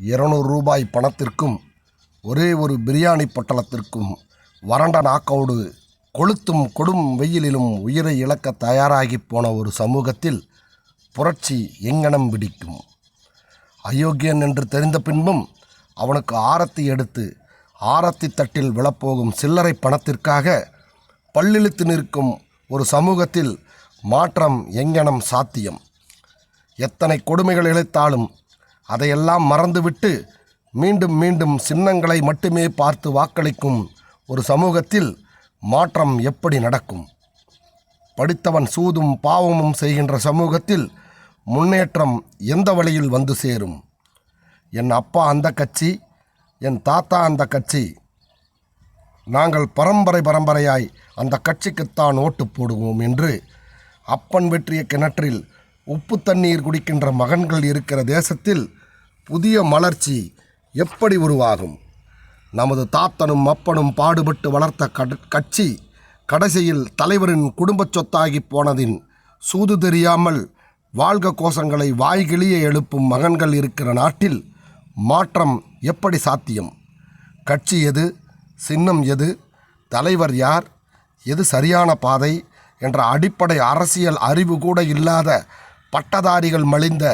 இருநூறு ரூபாய் பணத்திற்கும் ஒரே ஒரு பிரியாணி பட்டலத்திற்கும் வறண்ட நாக்கோடு கொளுத்தும் கொடும் வெயிலிலும் உயிரை இழக்க தயாராகி போன ஒரு சமூகத்தில் புரட்சி எங்கனம் பிடிக்கும் அயோக்கியன் என்று தெரிந்த பின்பும் அவனுக்கு ஆரத்தி எடுத்து ஆரத்தி தட்டில் விழப்போகும் சில்லறை பணத்திற்காக பல்லிழுத்து நிற்கும் ஒரு சமூகத்தில் மாற்றம் எங்கனம் சாத்தியம்? எத்தனை கொடுமைகள் இழைத்தாலும் அதையெல்லாம் மறந்துவிட்டு மீண்டும் மீண்டும் சின்னங்களை மட்டுமே பார்த்து வாக்களிக்கும் ஒரு சமூகத்தில் மாற்றம் எப்படி நடக்கும்? படித்தவன் சூதும் பாவமும் செய்கின்ற சமூகத்தில் முன்னேற்றம் எந்த வழியில் வந்து சேரும்? என் அப்பா அந்த கட்சி என் தாத்தா அந்த கட்சி. நாங்கள் பரம்பரை பரம்பரையாய் அந்த கட்சிக்குத்தான் ஓட்டு போடுவோம் என்று அப்பன் வெற்றிய கிணற்றில் உப்பு தண்ணீர் குடிக்கின்ற மகன்கள் இருக்கிற தேசத்தில் புதிய மலர்ச்சி எப்படி உருவாகும்? நமது தாத்தனும் அப்பனும் பாடுபட்டு வளர்த்த கட- கட்சி கடைசியில் தலைவரின் குடும்பச் சொத்தாகி போனதின் சூது தெரியாமல் வாழ்க கோஷங்களை வாய்கிளிய எழுப்பும் மகன்கள் இருக்கிற நாட்டில் மாற்றம் எப்படி சாத்தியம்? கட்சி எது? சின்னம் எது? தலைவர் யார்? எது சரியான பாதை? என்ற அடிப்படை அரசியல் அறிவு கூட இல்லாத பட்டதாரிகள் மலிந்த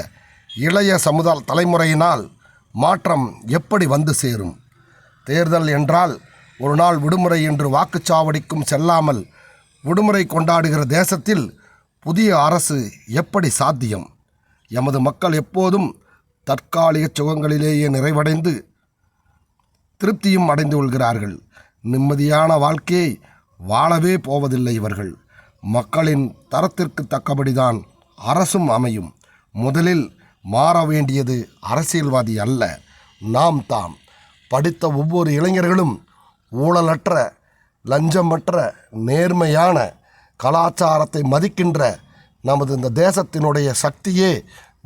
இளைய சமுதாய தலைமுறையினால் மாற்றம் எப்படி வந்து சேரும்? தேர்தல் என்றால் ஒரு நாள் விடுமுறை என்று வாக்குச்சாவடிக்கும் செல்லாமல் விடுமுறை கொண்டாடுகிற தேசத்தில் புதிய அரசு எப்படி சாத்தியம்? எமது மக்கள் எப்போதும் தற்காலிக சுகங்களிலேயே நிறைவடைந்து திருப்தியும் அடைந்து கொள்கிறார்கள். நிம்மதியான வாழ்க்கையை வாழவே போவதில்லை இவர்கள். மக்களின் தரத்திற்கு தக்கபடிதான் அரசும் அமையும். முதலில் மாற வேண்டியது அரசியல்வாதி அல்ல. நாம் தாம் படித்த ஒவ்வொரு இளைஞர்களும் ஊழலற்ற லஞ்சமற்ற நேர்மையான கலாச்சாரத்தை மதிக்கின்ற நமது இந்த தேசத்தினுடைய சக்தியே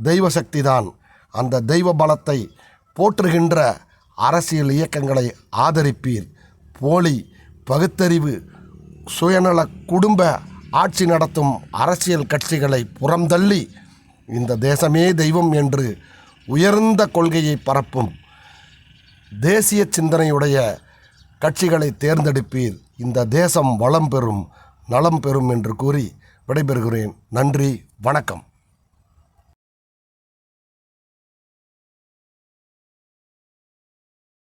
தெய்வ சக்திதான் அந்த தெய்வ பலத்தை போற்றுகின்ற அரசியல் இயக்கங்களை ஆதரிப்பீர். போலி பகுத்தறிவு சுயநல குடும்ப ஆட்சி நடத்தும் அரசியல் கட்சிகளை புறந்தள்ளி இந்த தேசமே தெய்வம் என்று உயர்ந்த கொள்கையை பரப்பும் தேசிய சிந்தனையுடைய கட்சிகளை தேர்ந்தெடுப்பீர். இந்த தேசம் வளம் பெறும் நலம் பெறும் என்று கூறி விடைபெறுகிறேன். நன்றி வணக்கம்.